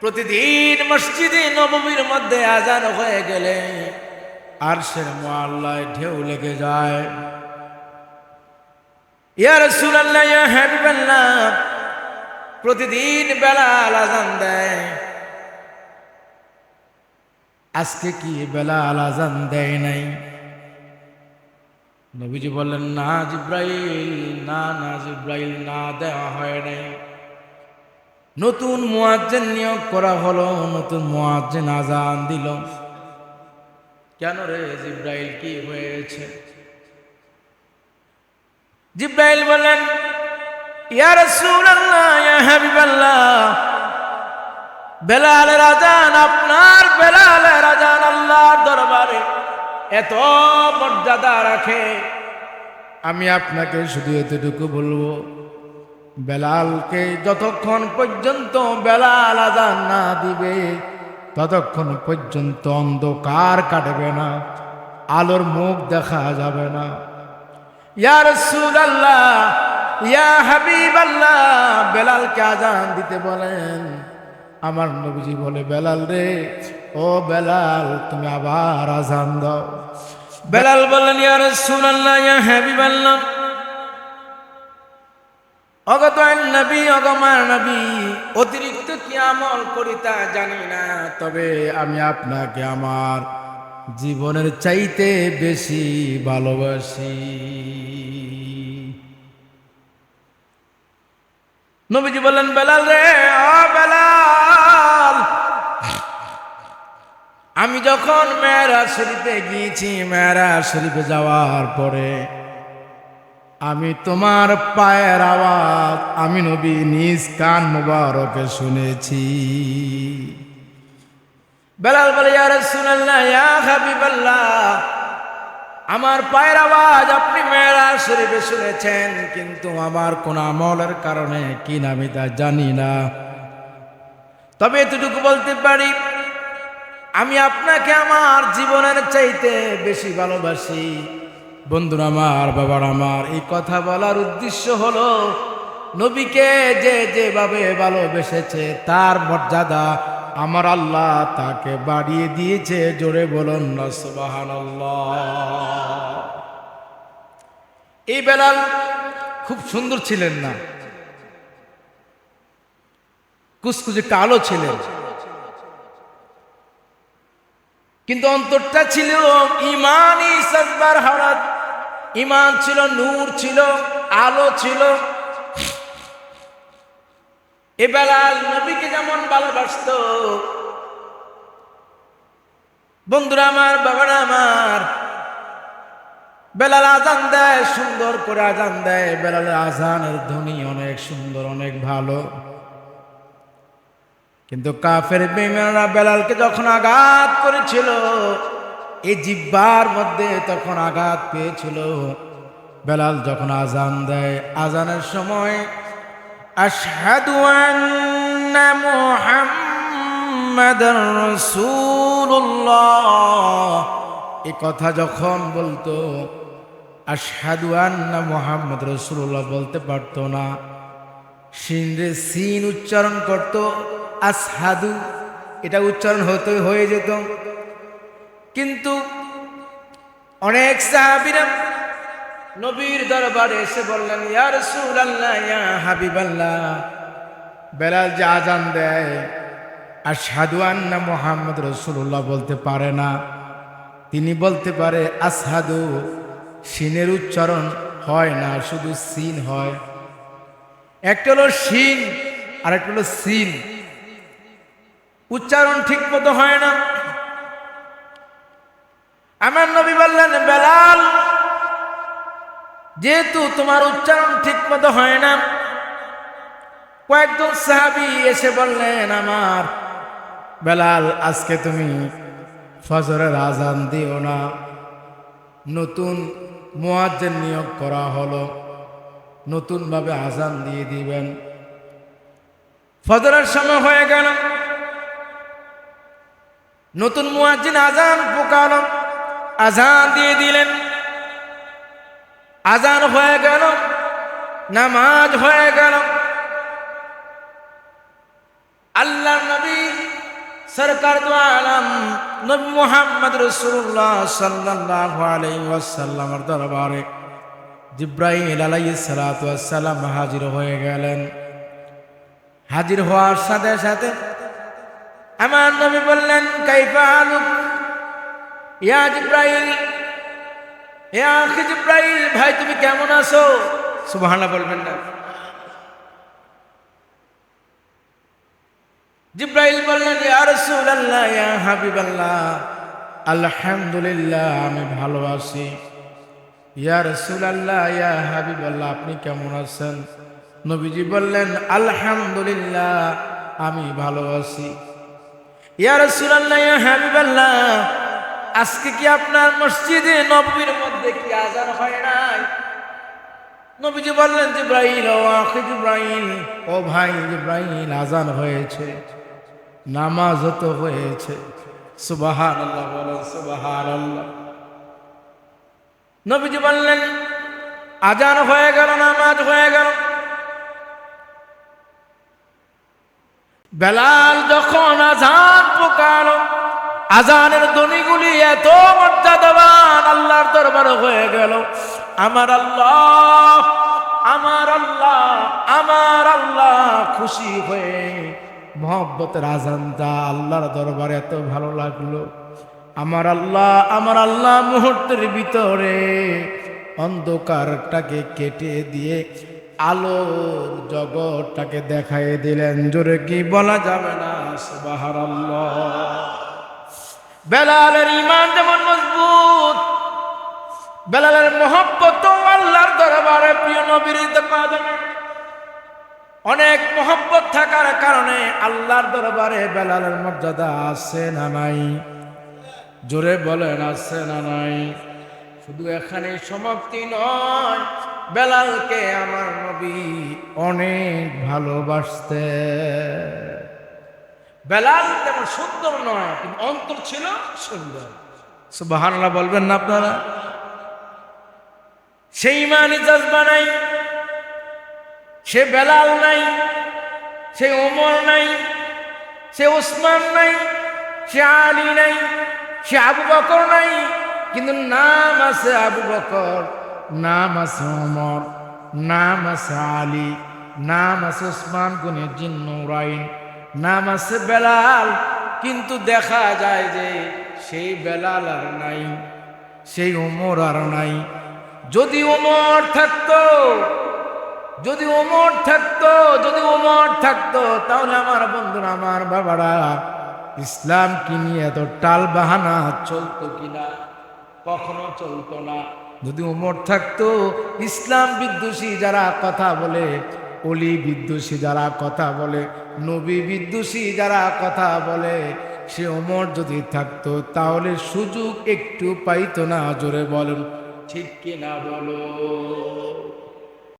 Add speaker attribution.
Speaker 1: প্রতিদিন মসজিদে নবমীর মধ্যে আজান হয়ে গেলে আর সে মোয়াল্লায় ঢেউ লেগে যায়। ইয়া রাসূলুল্লাহ, ইয়া হাবিবাল্লাহ, প্রতিদিন বেলাল আজান দেয়। আজকে কি বেলাল আজান দেয় নাই? নবীজি বললেন, না জিব্রাইল, না না জিব্রাইল, না দেওয়া হয় নাই। নতুন মুয়াজ্জেন নিয়োগ করা হলো, নতুন মুয়াজ্জেন আজান দিল। কেন রে জিব্রাইল, কি হয়েছে? জিব্রাইল বললেন, ইয়া রাসূলুল্লাহ, ইয়া হাবিবাল্লাহ, বেলালের আজান, আপনার বেলালের আজান আল্লাহর দরবারে। এত মর্যাদা রাখে। আমি আপনাকে শুধু এতটুকু বলব, বেলালকে যতক্ষণ পর্যন্ত বেলাল আজান না দিবে, ততক্ষণ পর্যন্ত অন্ধকার কাটবে না, আলোর মুখ দেখা যাবে না। ইয়া রাসূলুল্লাহ, ইয়া হাবিবাল্লাহ, বেলালকে আজান দিতে বলেন। আমার নবীজি বলে, বেলাল রে ও বেলাল, তুমি আবার আজান দাও। বেলাল বললেন, ইয়া রাসূলুল্লাহ, ইয়া হাবিবাল্লাহ নবী অগমার নবী, অতিরিক্ত কি আমল করি তা জানি না, তবে আমি আপনাকে আমার জীবনের চাইতে বেশি ভালোবাসি। নবীজি বললেন, বেলাল রে আমি যখন মেয়েরা শরীফে গিয়েছি মেয়েরা শরীফে যাওয়ার পরে আমি তোমার পায়ের আওয়াজ আমি নবী নিজ কান মুবারকে শুনেছি। বেলাল বলে, ইয়া রাসূলুল্লাহ, ইয়া হাবিবাল্লাহ, আমার পায়ের আওয়াজ আপনি মেয়েরা শরীফে শুনেছেন, কিন্তু আমার কোন আমলের কারণে কি না আমি তা জানি না। তবে এতটুকু বলতে পারি আমি আপনাকে আমার জীবনের চাইতে বেশি ভালোবাসি। বন্ধুরা আমার, বাবার আমার, এই কথা বলার উদ্দেশ্য হলো, নবীকে যে যেভাবে ভালোবেসেছে, তার মর্যাদা আমার আল্লাহ তাকে বাড়িয়ে দিয়েছে। জোরে বলুন না, সুবহানাল্লাহ। এই বেলাল খুব সুন্দর ছিলেন না। কুচকুচে কালো ছিলেন। কিন্তু অন্তরটা ছিল ইমানই সাজবার হরাত। ইমান ছিল, নূর ছিল, আলো ছিল। এ বেলাল নবীকে যেমন ভালোবাসত। বন্ধুরা আমার, বাবারা আমার, বেলাল আজান দেয়, সুন্দর করে আজান দেয়। বেলালের আজানের ধ্বনি অনেক সুন্দর, অনেক ভালো। কিন্তু কাফের বেমেনরা বেলালকে যখন আঘাত করেছিল, এই জিব্বার মধ্যে তখন আঘাত পেয়েছিল। বেলাল যখন আজান দেয় আজানের সময়, আশহাদু কথা যখন বলতো, আশহাদু আন্না মুহাম্মদ রাসূলুল্লাহ বলতে পারতো না। সিনরে সিন উচ্চারণ করত আসহাদু, এটা উচ্চারণ হতে হয়ে যেত। কিন্তু অনেক সাহাবিরা নবীর দরবারে এসে বললেন, ইয়া রাসূলুল্লাহ, ইয়া হাবিবাল্লাহ। বেলাল যে আজান দেয় আর সাধু আন্না মোহাম্মদ রসুল্লাহ বলতে পারে না। তিনি বলতে পারে আসাদু সিনের উচ্চারণ হয় না, শুধু সিন হয়। একটা হলো সিন আর একটা হলো সিন। উচ্চারণ ঠিক মতো হয় না। আমার নবী বললেন, বেলাল, যেহেতু তোমার উচ্চারণ ঠিক মতো হয় না, কয়েকজন সাহাবি এসে বললেন, আমার বেলাল, আজকে তুমি ফজরের আজান দিও না। নতুন মোয়াজ্জেন নিয়োগ করা হলো। নতুনভাবে আজান দিয়ে দিবেন। ফজরের সময় হয়ে গেল। নতুন মুয়াজ্জিন আজান পোকাল আজান দিয়ে দিলেন। আজান হয়ে গেল, নামাজ হয়ে গেল। আল্লাহ নবী সরকার দু আলম নবী মোহাম্মদ রসুল্লাহ সাল্লাল্লাহু আলাইহি ওয়াসাল্লামের দরবারে সালাতু ওয়াসসালাম হাজির হয়ে গেলেন। হাজির হওয়ার সাথে সাথে আমার নবী বললেন, কাইফা আলুক? ইয়া জিব্রাইল। ইয়া আখি জিব্রাইল, ভাই, তুমি কেমন আছো? সুবহানাল্লাহ, বলবেন না। জিব্রাইল বললেন, ইয়া রাসূলুল্লাহ, ইয়া হাবিবাল্লাহ। আলহামদুলিল্লাহ, আমি ভালো আছি। ইয়া রাসূলুল্লাহ, ইয়া হাবিবাল্লাহ, আপনি কেমন আছেন? নবীজি বললেন, আলহামদুলিল্লাহ, আমি ভালো আছি। আজকে কি আপনার মসজিদে নববীর মধ্যে কি আজান হয় নাই? নবীজি বললেন, জিব্রাইল, ও আখি জিব্রাইল, ও ভাই জিব্রাইল, আজান হয়েছে, নামাজ তো হয়েছে। সুবাহান আল্লাহ বলেন সুবাহান আল্লাহ নবীজি বললেন, আজান হয়ে গেল, নামাজ হয়ে গেল। বেলাল যখন আজান পোকালো, আজানের ধ্বনিগুলি এত মর্যাদাবান, আল্লাহর দরবার হয়ে গেল। আমার আল্লাহ আমার আল্লাহ আমার আল্লাহ খুশি হয়ে মহব্বতের আজানটা আল্লাহর দরবারে এত ভালো লাগল। আমার আল্লাহ আমার আল্লাহ মুহূর্তের ভিতরে অন্ধকারটাকে কেটে দিয়ে আলোর জগৎটাকে দেখাই দিলেন। জোরে কি বলা যাবে না? সুবাহার বেলালের ইমান যেমন মজবুত, বেলালের মহব্বত আল্লাহর দরবারে প্রিয় নবীর অনেক মহব্বত থাকার কারণে আল্লাহর দরবারে বেলালের মর্যাদা আছে না নাই? জোরে বলেন, আছে না নাই? শুধু এখানে সমাপ্তি নয় বেলালকে আমার নবী অনেক ভালোবাসতে। বেলাল তেমন সুন্দর নয়, কিন্তু অন্তর ছিল সুন্দর। সুবাহান্লাহ বলবেন না আপনারা? সেই ইমানি জজবা নাই, সে বেলাল নাই, সে ওমর নাই, সে ওসমান নাই, সে আলী নাই, সে আবু বকর নাই, কিন্তু নাম আছে আবু বকর। নাম আছে ওমর, নাম আছে আলী, নাম আছে ওসমান গুনে জিন্নুরাইন নাম আছে বেলাল। কিন্তু দেখা যায় যে সেই বেলাল আর নাই, সেই ওমর আর নাই। যদি ওমর থাকতো, যদি ওমর থাকতো, যদি ওমর থাকতো, তাহলে আমার বন্ধুরা, আমার বাবারা, ইসলাম কি নিয়ে এত টাল বাহানা চলতো কিনা? কখনো চলতো না। যদি ওমর থাকতো, ইসলাম বিদ্বেষী যারা কথা বলে, অলি বিদ্বেষী যারা কথা বলে, নবী বিদ্বেষী যারা কথা বলে, সে ওমর যদি থাকতো, তাহলে সুযোগ একটু পাইতো না, জোরে বলেন। ঠিক কিনা বলো?